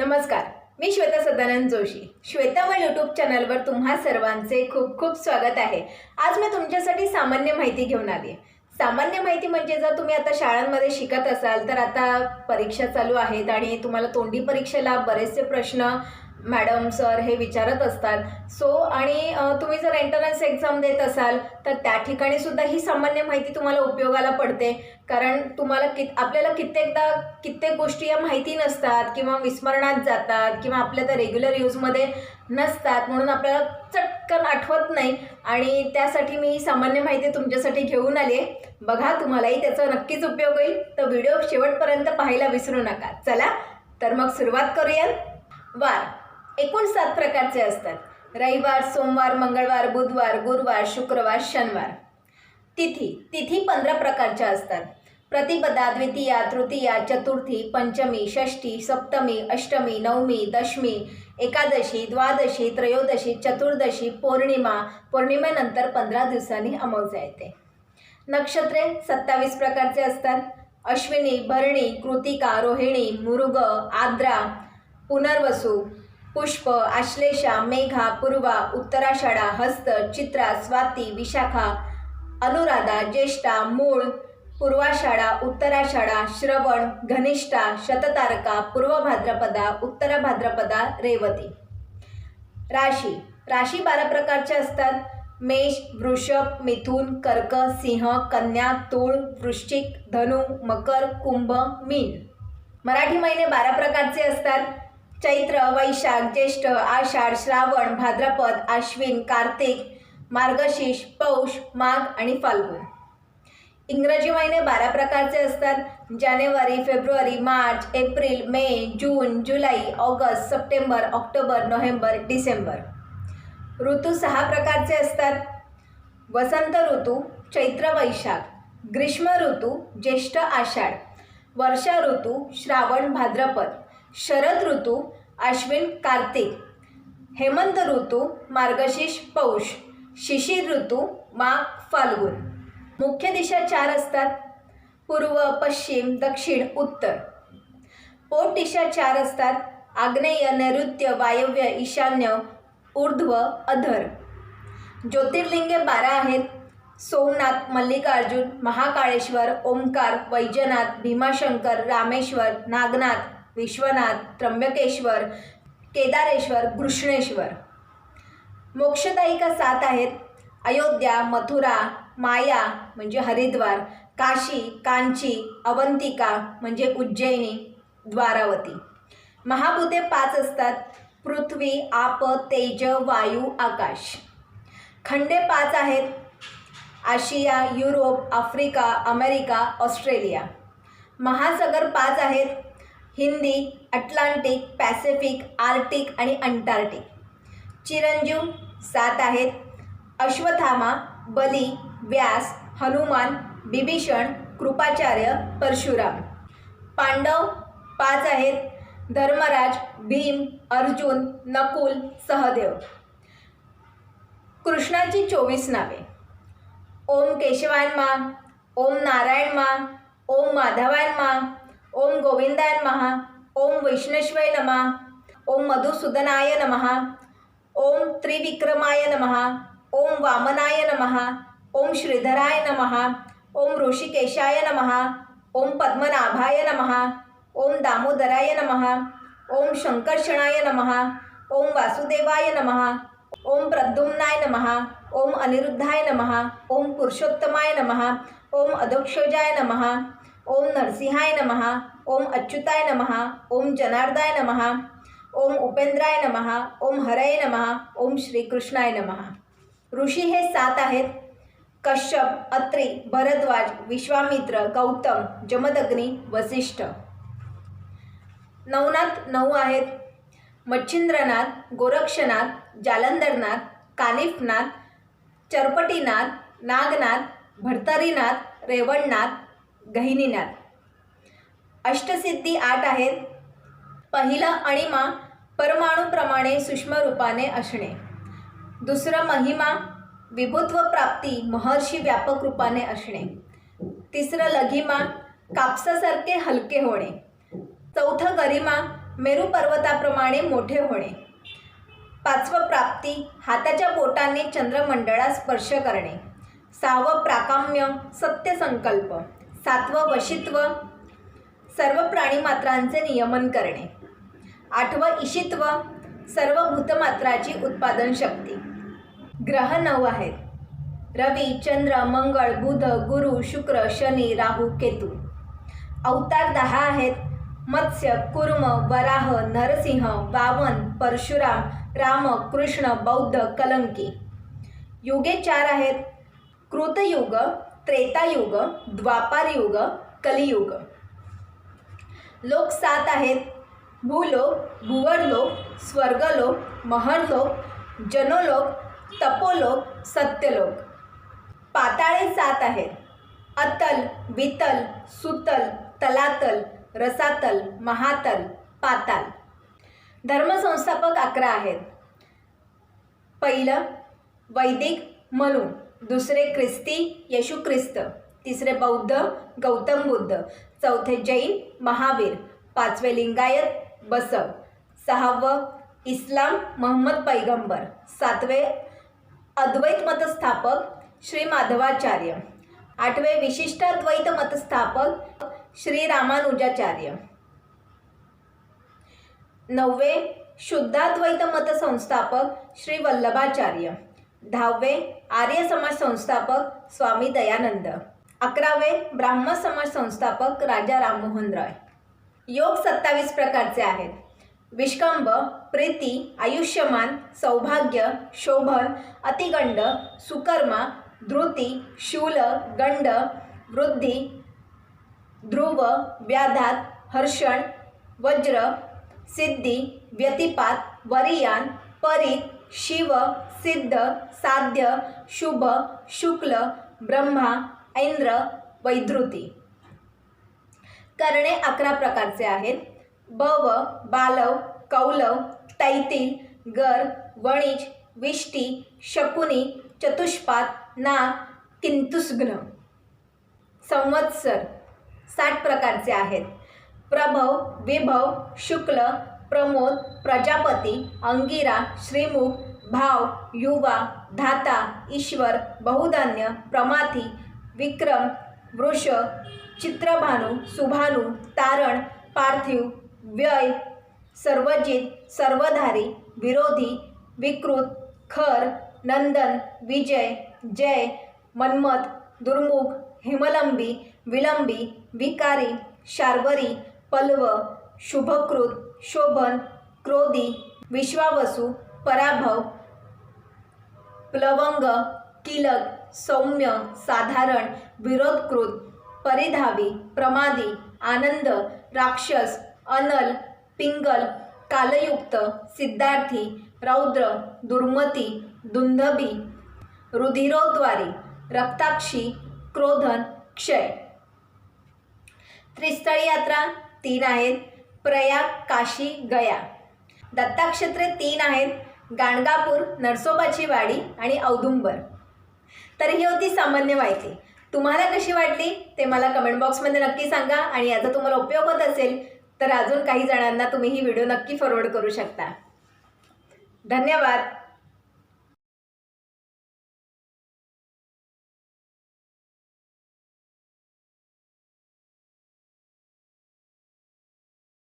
नमस्कार मी श्वेता सदानंद जोशी. श्वेता व यूट्यूब चॅनलवर तुम्हा सर्वांचे खूप खूप स्वागत आहे. आज मी तुमच्यासाठी सामान्य माहिती घेऊन आली. सामान्य माहिती म्हणजे जर तुम्ही आता शाळांमध्ये शिकत असाल तर आता परीक्षा चालू आहेत आणि तुम्हाला तोंडी परीक्षेला बरेचसे प्रश्न मॅडम सर हे विचारत असतात. सो आणि तुम्ही जर एंट्रन्स एक्झाम देत असाल तर त्या ठिकाणी सुद्धा ही सामान्य माहिती तुम्हाला उपयोगाला पडते. कारण तुम्हाला कित आपल्याला कित्येकदा कित्येक गोष्टी या माहिती नसतात किंवा विस्मरणात जातात किंवा आपल्या त्या रेग्युलर यूजमध्ये नसतात म्हणून आपल्याला चटकन आठवत नाही. आणि त्यासाठी मी ही सामान्य माहिती तुमच्यासाठी घेऊन आली आहे. बघा तुम्हालाही त्याचा नक्कीच उपयोग होईल. तर व्हिडिओ शेवटपर्यंत पाहायला विसरू नका. चला तर मग सुरुवात करूया वार. एकूण सात प्रकारचे असतात. रविवार सोमवार मंगळवार बुधवार गुरुवार शुक्रवार शनिवार. तिथी तिथी पंधरा प्रकारच्या असतात. प्रतिपदा द्वितीया तृतीया चतुर्थी पंचमी षष्ठी सप्तमी अष्टमी नवमी दशमी एकादशी द्वादशी त्रयोदशी चतुर्दशी पौर्णिमा पौर्णिमेनंतर पंधरा दिवसांनी अमावस्या येते. नक्षत्रे सत्तावीस प्रकारचे असतात. अश्विनी भरणी कृतिका रोहिणी मृग आद्रा पुनर्वसू पुष्प आश्लेषा मेघा पूर्वा उत्तराषाढा हस्त चित्रा स्वाती विशाखा अनुराधा ज्येष्ठा मूळ पूर्वाषाढा उत्तराषाढा श्रवण घनिष्ठा शततारका पूर्व भाद्रपदा उत्तर भाद्रपदा रेवती. राशी. राशी बारा प्रकारच्या असतात. मेष वृषभ मिथुन कर्क सिंह कन्या तूळ वृश्चिक धनु मकर कुंभ मीन. मराठी महिने बारा प्रकारचे असतात. चैत्र वैशाख ज्येष्ठ आषाढ श्रावण भाद्रपद आश्विन कार्तिक मार्गशीर्ष पौष माघ आणि फाल्गुन. इंग्रजी महिने बारा प्रकारचे असतात. जानेवारी फेब्रुवारी मार्च एप्रिल मे जून जुलै ऑगस्ट सप्टेंबर ऑक्टोबर नोव्हेंबर डिसेंबर. ऋतू सहा प्रकारचे असतात. वसंत ऋतू चैत्र वैशाख. ग्रीष्म ऋतू ज्येष्ठ आषाढ. वर्षा ऋतू श्रावण भाद्रपद. शरद ऋतू आश्विन कार्तिक हेमंत ऋतू मार्गशीर्ष पौष शिशिर ऋतू माघ फाल्गुन. मुख्य दिशा चार असतात. पूर्व पश्चिम दक्षिण उत्तर. पोट दिशा चार असतात. आग्नेय नैऋत्य वायव्य ईशान्य ऊर्ध्व अधर. ज्योतिर्लिंगे बारा आहेत. सोमनाथ मल्लिकार्जुन महाकाळेश्वर ओंकार वैजनाथ भीमाशंकर रामेश्वर नागनाथ विश्वनाथ त्र्यंबकेश्वर केदारेश्वर कृष्णेश्वर मोक्षदायिका सात आहेत? अयोध्या मथुरा माया म्हणजे हरिद्वार काशी कांची अवंतिका म्हणजे उज्जैनी द्वारावती. महाभूते पाच असतात. पृथ्वी आप तेज वायू आकाश. खंडे पाच आहेत. Asia Europe Africa America Australia. महासागर पाच आहेत. हिंदी अटलांटिक पॅसिफिक आर्टिक आणि अंटार्क्टिक चिरंजीव सात आहेत. अश्वथामा बली व्यास हनुमान बिभीषण कृपाचार्य परशुराम. पांडव पाच आहेत. धर्मराज भीम अर्जुन नकुल सहदेव. कृष्णाची चोवीस नावे. ओम केशवाय मा ओम नारायण मा ओम माधवाय मा ओम गोविंदाय महा ओम वैष्णेश्वय नमा ओम मधुसूदनाय नमः ओम त्रिविक्रमाय नमः ओम वामनाय नमः ओम श्रीधराय नमः ओम ऋषिकेशाय नमः ओम पद्मनाभाय नमः ओम दामोदराय नमः ओम शंकर्षणाय नमः ओम वासुदेवाय नमः ओम प्रद्युम्नाय नमः ओम अनिरुद्धाय नमः ओम पुरुषोत्तमाय नमः ओम अधोक्षजाय नमः ओम नरसिंहाय नमः ओम अच्युताय नमः ओम जनार्दाय नमः ओम उपेंद्राय नमः ओम हरय नमः ओम श्रीकृष्णाय नमः। ऋषी हे सात आहेत. कश्यप अत्री भरद्वाज विश्वामित्र गौतम जमदग्नी वसिष्ठ। नवनाथ नऊ आहेत. मच्छिंद्रनाथ गोरक्षनाथ जालंधरनाथ कानिफनाथ चरपटीनाथ नागनाथ भरतरीनाथ रेवणनाथ गहिनीनाथ अष्टसिद्धी आठ आहेत. पहिला अणिमा परमाणूप्रमाणे सूक्ष्म रूपाने असणे. दुसरं महिमा विभुत्व प्राप्ती महर्षी व्यापक रूपाने असणे. तिसरं लघिमा कापसासारखे हलके होणे. चौथं गरिमा मेरू पर्वताप्रमाणे मोठे होणे. पाचवं प्राप्ती हाताच्या बोटाने चंद्रमंडळात स्पर्श करणे. सहावं प्राकाम्य सत्यसंकल्प. सातवं वशित्व सर्व प्राणीमात्रांचे नियमन करणे. आठवं इशित्व सर्व भूतमात्राची उत्पादन शक्ती. ग्रह नऊ आहेत. रवी चंद्र मंगळ बुध गुरु शुक्र शनी राहू केतू. अवतार दहा आहेत. मत्स्य कुर्म वराह नरसिंह वामन परशुराम राम कृष्ण बौद्ध कलंकी. युगे चार आहेत. कृतयुग त्रेतायुग द्वापारयुग कलियुग. लोक सात आहेत. भूलोक भुवरलोक स्वर्गलोक महरलोक जनोलोक तपोलोक सत्यलोक. पाताळे सात आहेत. अतल वितल सुतल तलातल रसातल महातल पाताल. धर्मसंस्थापक अकरा आहेत. पहिलं वैदिक मनु दुसरे ख्रिस्ती येशू ख्रिस्त तिसरे बौद्ध गौतम बुद्ध चौथे जैन महावीर पाचवे लिंगायत बसव सहावं इस्लाम मोहम्मद पैगंबर सातवे अद्वैत मतस्थापक श्री माधवाचार्य आठवे विशिष्टाद्वैत मतस्थापक श्री रामानुजाचार्य नववे शुद्धाद्वैत मतसंस्थापक श्री वल्लभाचार्य दहावे आर्य समाज संस्थापक स्वामी दयानंद. अकरावे ब्राह्म समाज संस्थापक राजा राममोहन रॉय. योग सत्तावीस प्रकारचे आहेत. विष्कंभ प्रीती आयुष्यमान सौभाग्य शोभन अतिगंड सुकर्मा धृती शूल गंड वृद्धी ध्रुव व्याधात हर्षण वज्र सिद्धी व्यतिपात वरियान परित शिव सिद्ध साध्य शुभ शुक्ल ब्रह्मा ऐंद्र वैधृती करणे अकरा प्रकारचे आहेत. बव बालव कौलव तैतील गर वणिज विष्टी शकुनी चतुष्पात नाग किंतुस्घ्न संवत्सर साठ प्रकारचे आहेत. प्रभव विभव शुक्ल प्रमोद प्रजापती अंगिरा श्रीमुख भाव युवा धाता ईश्वर बहुधान्य प्रमाथी विक्रम वृष चित्रभानू सुभानू तारण पार्थिव व्यय सर्वजित सर्वधारी विरोधी विकृत खर नंदन विजय जय मन्मथ दुर्मुख हिमलंबी विलंबी विकारी शार्वरी पल्व शुभकृत शोभन क्रोधी विश्वावसू पराभव प्लवंग किलक सौम्य साधारण विरोधकृत परिधावी प्रमादी आनंद राक्षस अनल पिंगल कालयुक्त सिद्धार्थी रौद्र दुर्मती दुंदभी रुधिरोद्वारी रक्ताक्षी क्रोधन क्षय. त्रिस्थळी यात्रा तीन आहेत. प्रयाग काशी गया. दत्ताक्षेत्रे तीन आहेत. गाणगापूर नरसोबाची वाडी आणि औदुंबर. तर ही होती सामान्य माहिती. तुम्हाला कशी वाटली ते मला कमेंट बॉक्समध्ये नक्की सांगा आणि याचा तुम्हाला उपयोग होत असेल तर अजून काही जणांना तुम्ही ही व्हिडिओ नक्की फॉरवर्ड करू शकता. धन्यवाद.